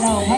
เราให้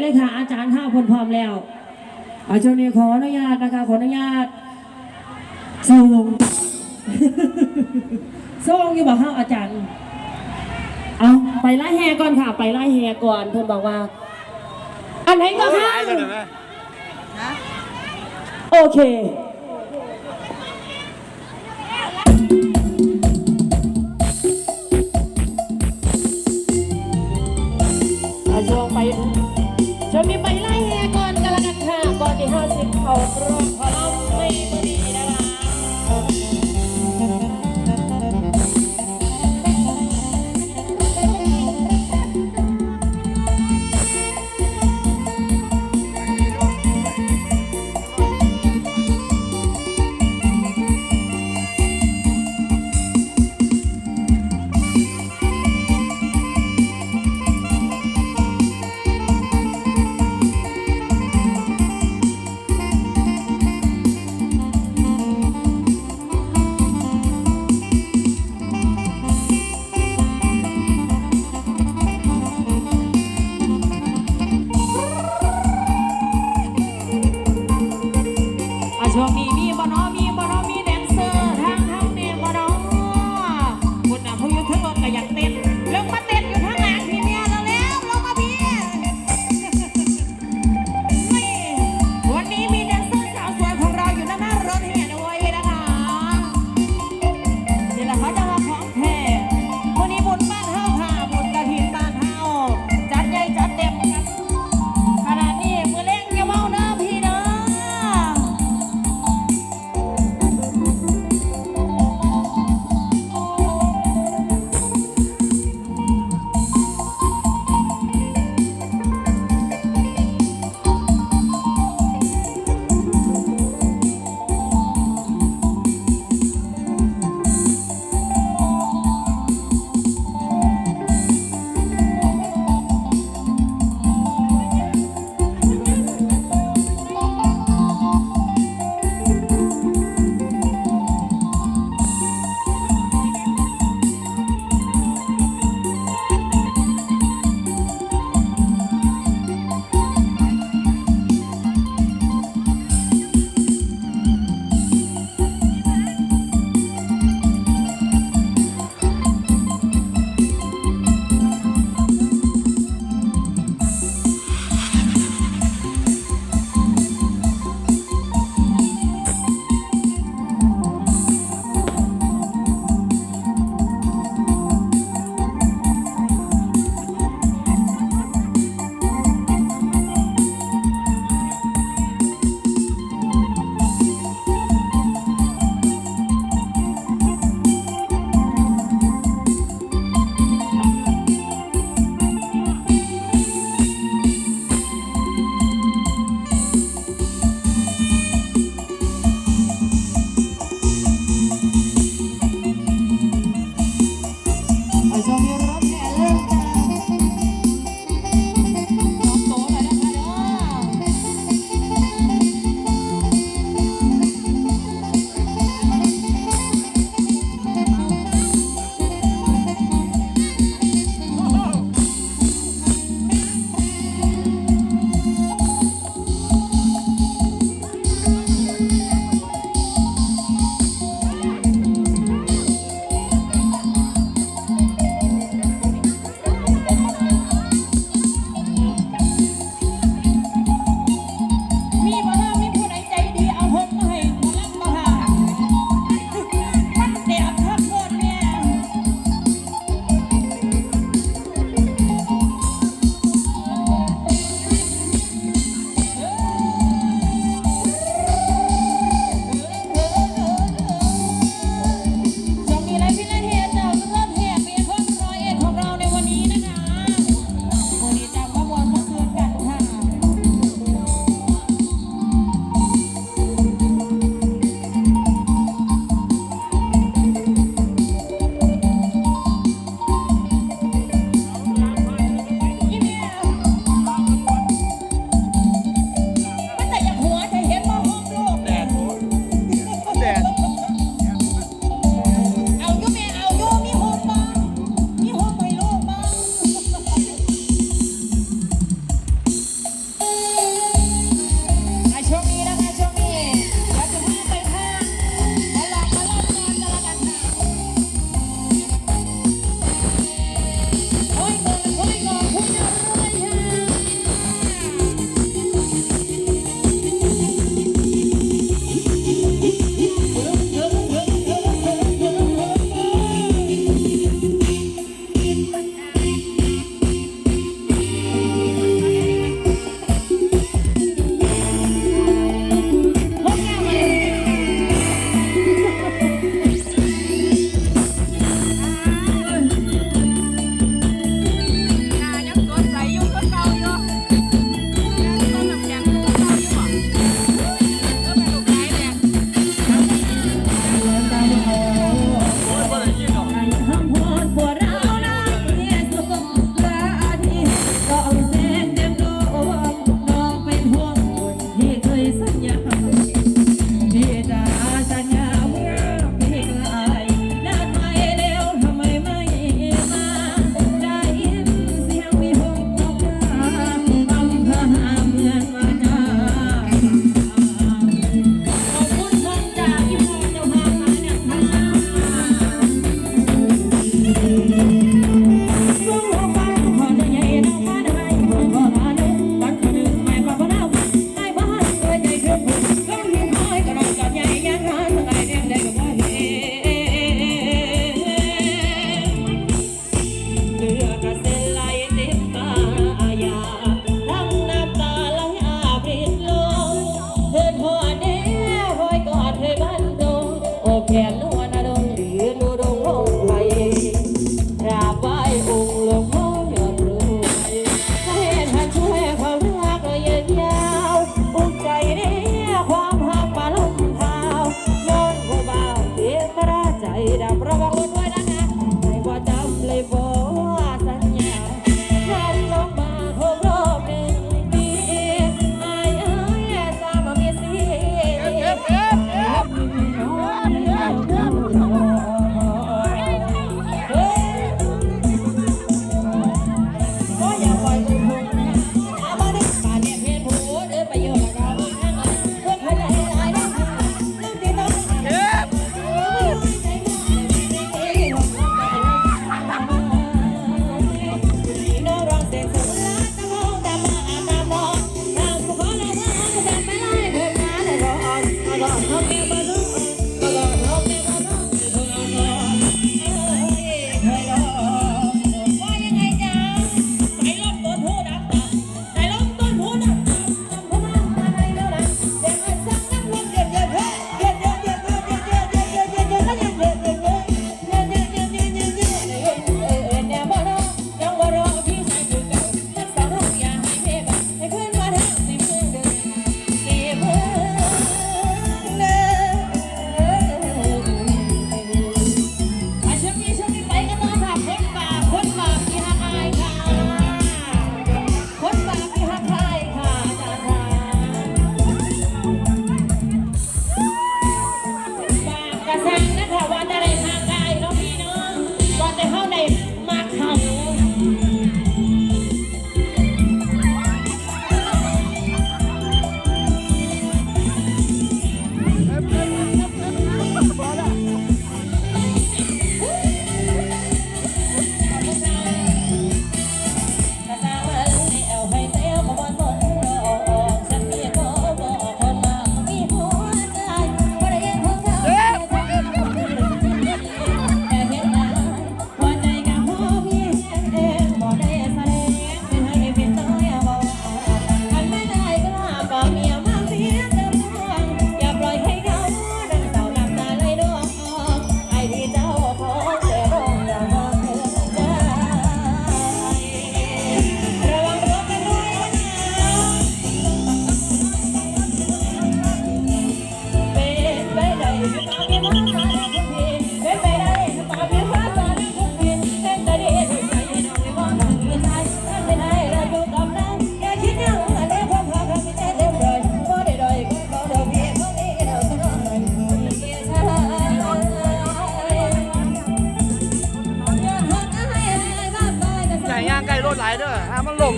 เลยค่ะ อาจารย์ห้าคนพร้อมแล้วอาจารย์ขออนุญาตนะคะ ขออนุญาตส่งส่งอยู่บอห้าอาจารย์ เอาไปไล่แฮก่อนค่ะ ไปไล่แฮก่อน เพื่นบอกว่า อันไหนก็ค่ะโอเค Rock. ช่วงนี้มีบ่เนาะ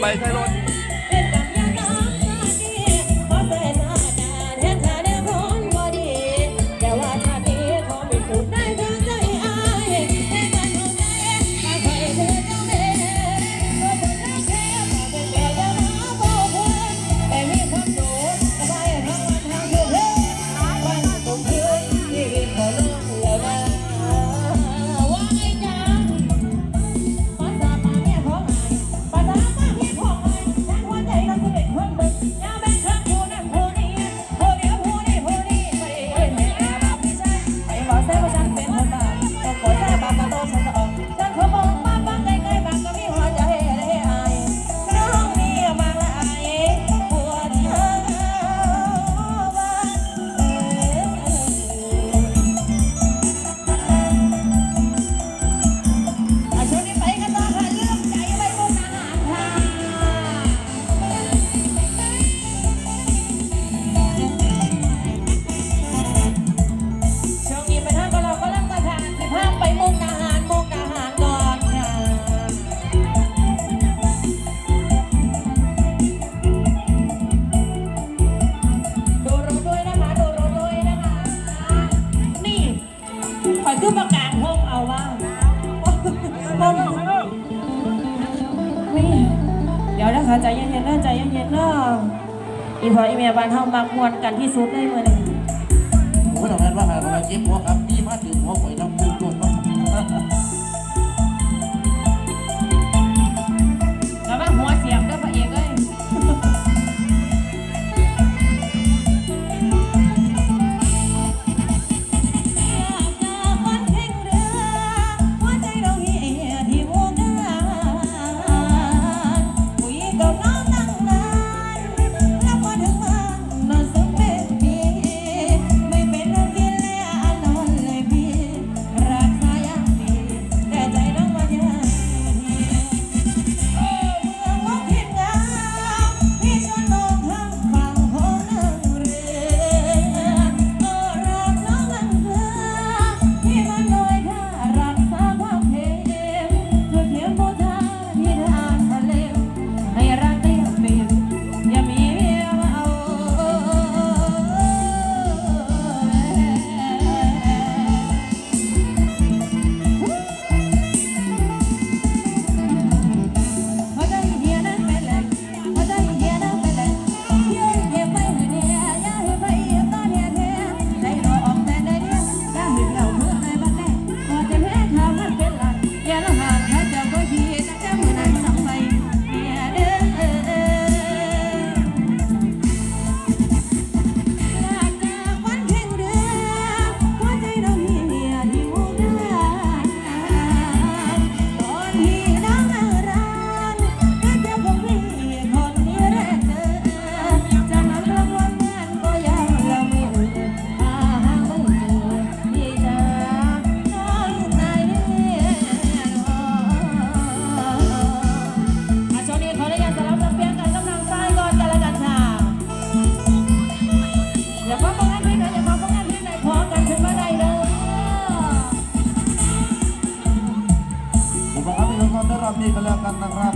Mày. คือมาะกาศห้องเอาว่าห้องเดี๋ยวนะคะใจเย็นๆนะใจเย็นๆนะอีพออีเมียบานเฮามากมวนกันที่สุดได้เมื่อนี้ผมก็ทำงานว่าหาคนละเก็บหัวครับมีมาถึงหัวข่อยแล้ว na, na, na,